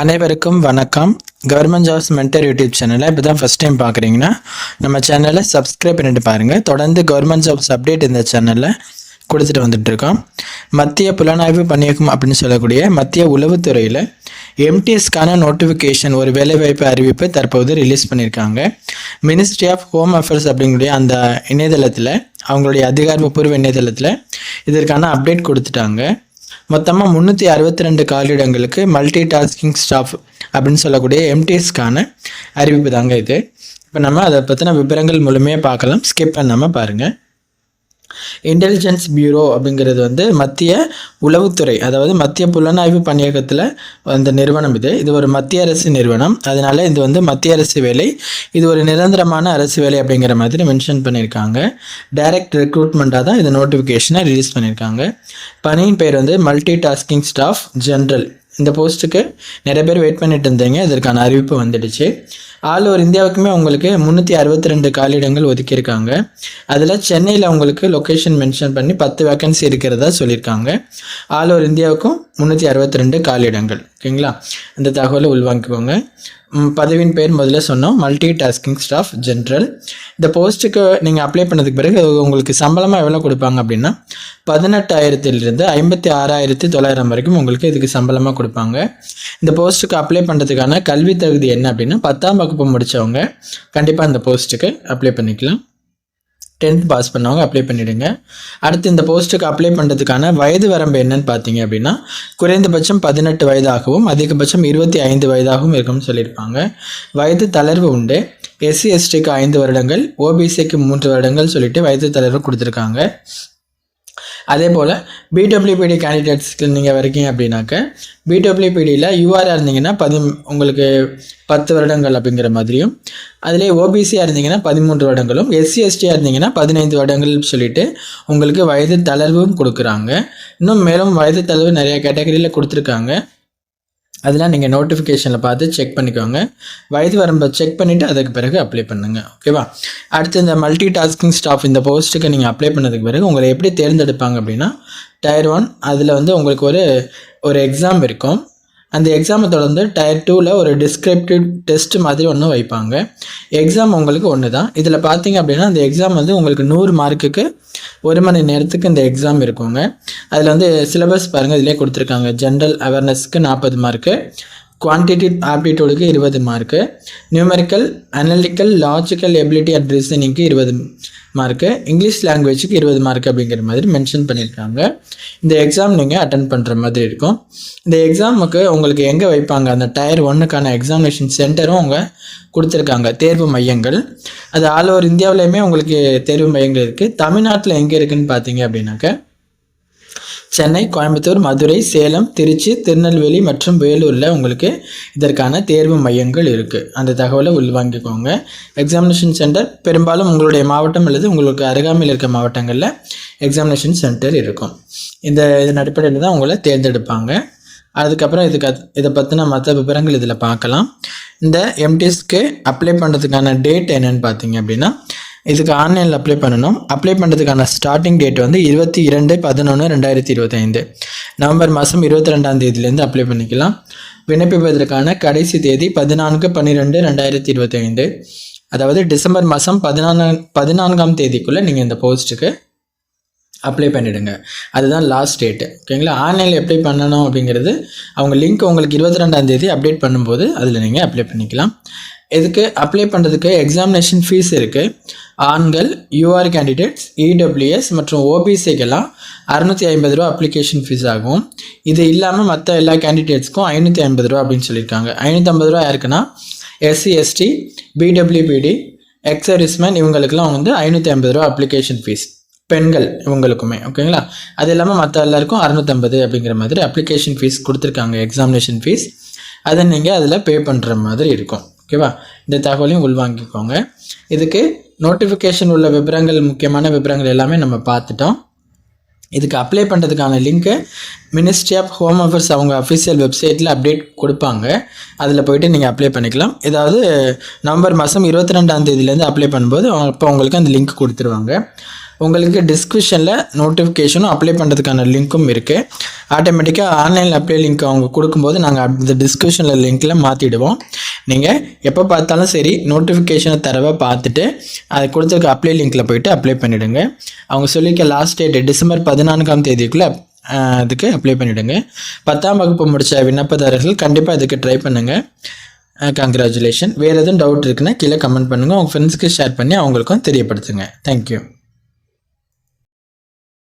அனைவருக்கும் வணக்கம். Government jobs mentor YouTube சேனலை இப்போ தான் ஃபஸ்ட் டைம் பார்க்குறீங்கன்னா நம்ம சேனலை சப்ஸ்கிரைப் பண்ணிட்டு பாருங்கள் தொடர்ந்து கவர்மெண்ட் ஜாப்ஸ் அப்டேட் இந்த சேனலில் கொடுத்துட்டு வந்துட்டுருக்கோம். மத்திய புலனாய்வு பணியகம் அப்படின்னு சொல்லக்கூடிய மத்திய உளவுத்துறையில் எம்டிஎஸ்க்கான நோட்டிஃபிகேஷன் ஒரு வேலைவாய்ப்பு அறிவிப்பை தற்போது ரிலீஸ் பண்ணியிருக்காங்க. மினிஸ்ட்ரி ஆஃப் ஹோம் அஃபேர்ஸ் அப்படிங்கக்கூடிய அந்த இணையதளத்தில் அவங்களுடைய அதிகாரப்பூர்வ இணையதளத்தில் இதற்கான அப்டேட் கொடுத்துட்டாங்க. மொத்தமாக முந்நூற்றி அறுபத்தி ரெண்டு காலியிடங்களுக்கு மல்டி டாஸ்கிங் ஸ்டாஃப் அப்படின்னு சொல்லக்கூடிய எம்டிஎஸ்க்கான அறிவிப்பு தாங்க இது. இப்போ நம்ம அதை பற்றின விவரங்கள் மூலமே பார்க்கலாம். ஸ்கிப் பண்ணாமல் பாருங்கள் இன்டெலிஜென்ஸ் பியூரோ அப்படிங்கிறது வந்து மத்திய உளவுத்துறை அதாவது மத்திய புலனாய்வு பணியகத்தில் அந்த நிறுவனம் இது. இது ஒரு மத்திய அரசு நிறுவனம். அதனால இது வந்து மத்திய அரசு வேலை. இது ஒரு நிரந்தரமான அரசு வேலை அப்படிங்கிற மாதிரி மென்ஷன் பண்ணியிருக்காங்க டைரக்ட் ரெக்ரூட்மெண்ட்டாக தான் இந்த நோட்டிஃபிகேஷனை ரிலீஸ் பண்ணியிருக்காங்க பணியின் பெயர் வந்து மல்டி டாஸ்கிங் ஸ்டாஃப் ஜென்ரல் இந்த போஸ்ட்டுக்கு நிறைய பேர் வெயிட் பண்ணிட்டு இருந்தீங்க. இதற்கான அறிவிப்பு வந்துடுச்சு. ஆல் ஓவர் இந்தியாவுக்குமே உங்களுக்கு முந்நூற்றி அறுபத்தி ரெண்டு காலியிடங்கள் ஒதுக்கியிருக்காங்க. அதில் சென்னையில் உங்களுக்கு லொக்கேஷன் மென்ஷன் பண்ணி பத்து வேக்கன்சி இருக்கிறதா சொல்லியிருக்காங்க. ஆல் ஓவர் இந்தியாவுக்கும் முந்நூற்றி அறுபத்தி ரெண்டு காலியிடங்கள். ஓகேங்களா? இந்த தகவலை உள்வாங்கிக்கோங்க. பதவியின் பேர் முதல்ல சொன்னோம். மல்டி டாஸ்கிங் ஸ்டாஃப் ஜென்ரல் இந்த போஸ்ட்டுக்கு நீங்கள் அப்ளை பண்ணதுக்கு பிறகு உங்களுக்கு சம்பளமாக எவ்வளோ கொடுப்பாங்க அப்படின்னா பதினெட்டாயிரத்திலிருந்து ஐம்பத்தி ஆறாயிரத்தி தொள்ளாயிரம் வரைக்கும் உங்களுக்கு இதுக்கு சம்பளமாக கொடுப்பாங்க. இந்த போஸ்ட்டுக்கு அப்ளை பண்ணுறதுக்கான கல்வி தகுதி என்ன அப்படின்னா பத்தாம் வகுப்பு முடித்தவங்க கண்டிப்பாக இந்த போஸ்ட்டுக்கு அப்ளை பண்ணிக்கலாம். டென்த் பாஸ் பண்ணவங்க அப்ளை பண்ணிவிடுங்க அடுத்து இந்த போஸ்ட்டுக்கு அப்ளை பண்ணுறதுக்கான வயது வரம்பு என்னன்னு பார்த்தீங்க அப்படின்னா குறைந்தபட்சம் பதினெட்டு வயதாகவும் அதிகபட்சம் இருபத்தி ஐந்து வயதாகவும் இருக்கும்னு சொல்லியிருப்பாங்க. வயது தளர்வு உண்டு. எஸ்சி எஸ்டிக்கு ஐந்து வருடங்கள் ஓபிசிக்கு மூன்று வருடங்கள் சொல்லிட்டு வயது தளர்வு கொடுத்துருக்காங்க. அதே போல் பிடபிள்யூபிடி கேண்டிடேட்ஸ்க்கு நீங்கள் வரைக்கும் அப்படின்னாக்க பிடபிள்யூபிடியில் யூஆராக இருந்தீங்கன்னா பதி உங்களுக்கு பத்து வருடங்கள் அப்படிங்கிற மாதிரியும் அதிலே ஓபிசியாக இருந்தீங்கன்னா பதிமூன்று வருடங்களும் எஸ்சி எஸ்டியாக இருந்தீங்கன்னா பதினைந்து வருடங்கள் சொல்லிட்டு உங்களுக்கு வயது தளர்வும் கொடுக்குறாங்க. இன்னும் மேலும் வயது தளர்வு நிறைய கேட்டகரியில் கொடுத்துருக்காங்க. அதெல்லாம் நீங்கள் நோட்டிஃபிகேஷனில் பார்த்து செக் பண்ணிக்கோங்க. வயது வரம்பை செக் பண்ணிவிட்டு அதுக்கு பிறகு அப்ளை பண்ணுங்கள் ஓகேவா அடுத்து இந்த மல்டி டாஸ்கிங் ஸ்டாஃப் இந்த போஸ்ட்டுக்கு நீங்கள் அப்ளை பண்ணதுக்கு பிறகு உங்களை எப்படி தேர்ந்தெடுப்பாங்க அப்படின்னா டயர் ஒன் அதில் வந்து உங்களுக்கு ஒரு ஒரு எக்ஸாம் இருக்கும். அந்த எக்ஸாமை தொடர்ந்து டயர் டூவில் ஒரு டிஸ்கிரிப்டிவ் டெஸ்ட் மாதிரி ஒன்று வைப்பாங்க. எக்ஸாம் உங்களுக்கு ஒன்று தான் இதில் பார்த்தீங்க அப்படின்னா அந்த எக்ஸாம் வந்து உங்களுக்கு நூறு மார்க்குக்கு ஒரு மணி நேரத்துக்கு இந்த எக்ஸாம் இருக்குங்க. அதில் வந்து சிலபஸ் பாருங்கள் இதிலே கொடுத்துருக்காங்க. ஜென்ரல் அவேர்னஸ்க்கு நாற்பது மார்க்கு குவான்டிட்டிவ் ஆப்டிடியூடுக்கு இருபது mark numerical analytical logical ability and ரீசனிங்க்கு இருபது மார்க்கு இங்கிலீஷ் லாங்குவேஜுக்கு இருபது மார்க் அப்படிங்கிற மாதிரி மென்ஷன் பண்ணியிருக்காங்க. இந்த எக்ஸாம் நீங்கள் அட்டன் பண்ணுற மாதிரி இருக்கும். இந்த எக்ஸாமுக்கு உங்களுக்கு எங்கே வைப்பாங்க? அந்த டயர் ஒன்றுக்கான எக்ஸாமினேஷன் சென்டரும் அவங்க கொடுத்துருக்காங்க. தேர்வு மையங்கள். அது ஆல் ஓவர் இந்தியாவிலையுமே உங்களுக்கு தேர்வு மையங்கள் இருக்குது தமிழ்நாட்டில் எங்கே இருக்குதுன்னு பார்த்தீங்க அப்படின்னாக்க சென்னை கோயம்புத்தூர் மதுரை சேலம் திருச்சி திருநெல்வேலி மற்றும் வேலூரில் உங்களுக்கு இதற்கான தேர்வு மையங்கள் இருக்குது அந்த தகவலை உள்வாங்கிக்கோங்க. எக்ஸாமினேஷன் சென்டர் பெரும்பாலும் உங்களுடைய மாவட்டம் அல்லது உங்களுக்கு அருகாமையில் இருக்க மாவட்டங்களில் எக்ஸாமினேஷன் சென்டர் இருக்கும். இந்த இதன் அடிப்படையில் தான் உங்களை தேர்ந்தெடுப்பாங்க. அதுக்கப்புறம் இதுக்கு இதை பற்றின மற்ற விவரங்கள் இதில் பார்க்கலாம். இந்த எம்டிஎஸ்க்கு அப்ளை பண்ணுறதுக்கான டேட் என்னென்னு பார்த்தீங்க அப்படின்னா இதுக்கு ஆன்லைனில் அப்ளை பண்ணணும். அப்ளை பண்ணுறதுக்கான ஸ்டார்டிங் டேட் வந்து இருபத்தி இரண்டு பதினொன்று ரெண்டாயிரத்தி இருபத்தைந்து. நவம்பர் மாதம் இருபத்தி ரெண்டாம் தேதியிலேருந்து அப்ளை பண்ணிக்கலாம். விண்ணப்பிப்பதற்கான கடைசி தேதி பதினான்கு பன்னிரெண்டு ரெண்டாயிரத்தி இருபத்தைந்து. அதாவது டிசம்பர் மாதம் பதினான்கு பதினான்காம் தேதிக்குள்ளே நீங்கள் இந்த போஸ்ட்டுக்கு அப்ளை பண்ணிவிடுங்க அதுதான் லாஸ்ட் டேட்டு ஓகேங்களா ஆன்லைனில் அப்ளை பண்ணணும் அப்படிங்கிறது அவங்க லிங்க் உங்களுக்கு இருபத்தி ரெண்டாம் தேதி அப்டேட் பண்ணும்போது அதில் நீங்கள் அப்ளை பண்ணிக்கலாம். இதுக்கு அப்ளை பண்ணுறதுக்கு எக்ஸாமினேஷன் ஃபீஸ் இருக்குது ஆண்கள் யூஆர் கேண்டிடேட்ஸ் இடபிள்யூஎஸ் மற்றும் ஓபிசிக்கெல்லாம் அறநூற்றி ஐம்பது ரூபா அப்ளிகேஷன் ஃபீஸ் ஆகும். இது இல்லாமல் மற்ற எல்லா கேண்டிடேட்ஸ்க்கும் ஐநூற்றி ஐம்பது ரூபா அப்படின்னு சொல்லியிருக்காங்க. ஐநூற்றி ஐம்பது ரூபா யாருக்குன்னா? எஸ்சி எஸ்டி பிடபிள்யூபிடி எக்ஸர்விஸ்மேன் இவங்களுக்குலாம் வந்து ஐநூற்றி ஐம்பது ரூபா அப்ளிகேஷன் ஃபீஸ் பெண்கள் இவங்களுக்குமே ஓகேங்களா? அது இல்லாமல் மற்ற எல்லாருக்கும் அறுநூத்தம்பது அப்படிங்கிற மாதிரி அப்ளிகேஷன் ஃபீஸ் கொடுத்துருக்காங்க எக்ஸாமினேஷன் ஃபீஸ் அதை நீங்கள் அதில் பே பண்ணுற மாதிரி இருக்கும். ஓகேவா இந்த தகவலையும் உள்வாங்கிக்கோங்க. இதுக்கு நோட்டிஃபிகேஷன் உள்ள விவரங்கள் முக்கியமான விவரங்கள் எல்லாமே நம்ம பார்த்துட்டோம். இதுக்கு அப்ளை பண்ணுறதுக்கான லிங்க்கு மினிஸ்ட்ரி ஆஃப் ஹோம் அஃபேர்ஸ் அவங்க அஃபிஷியல் வெப்சைட்டில் அப்டேட் கொடுப்பாங்க. அதில் போய்ட்டு நீங்கள் அப்ளை பண்ணிக்கலாம். ஏதாவது நவம்பர் மாதம் இருபத்தி ரெண்டாம் தேதியிலேருந்து அப்ளை பண்ணும்போது அப்போ உங்களுக்கு அந்த லிங்க் கொடுத்துருவாங்க. உங்களுக்கு டிஸ்கிரிப்ஷனில் நோட்டிஃபிகேஷனும் அப்ளை பண்ணுறதுக்கான லிங்க்கும் இருக்குது ஆட்டோமேட்டிக்காக ஆன்லைனில் அப்ளை லிங்க் அவங்க கொடுக்கும்போது நாங்கள் இந்த டிஸ்கிரிப்ஷனில் லிங்க்கில் மாற்றிடுவோம் நீங்கள் எப்போ பார்த்தாலும் சரி நோட்டிஃபிகேஷனை தரவை பார்த்துட்டு அதை கொடுத்துருக்க அப்ளை லிங்க்கில் போயிட்டு அப்ளை பண்ணிவிடுங்க அவங்க சொல்லியிருக்க லாஸ்ட் டேட்டு டிசம்பர் பதினான்காம் தேதிக்குள்ளே அதுக்கு அப்ளை பண்ணிவிடுங்க பத்தாம் வகுப்பு முடித்த விண்ணப்பதாரர்கள் கண்டிப்பாக இதுக்கு ட்ரை பண்ணுங்கள் கங்க்ராச்சுலேஷன் வேறு எதுவும் டவுட் இருக்குன்னா கீழே கமெண்ட் பண்ணுங்கள் உங்கள் ஃப்ரெண்ட்ஸ்க்கு ஷேர் பண்ணி அவங்களுக்கும் தெரியப்படுத்துங்க. தேங்க்யூ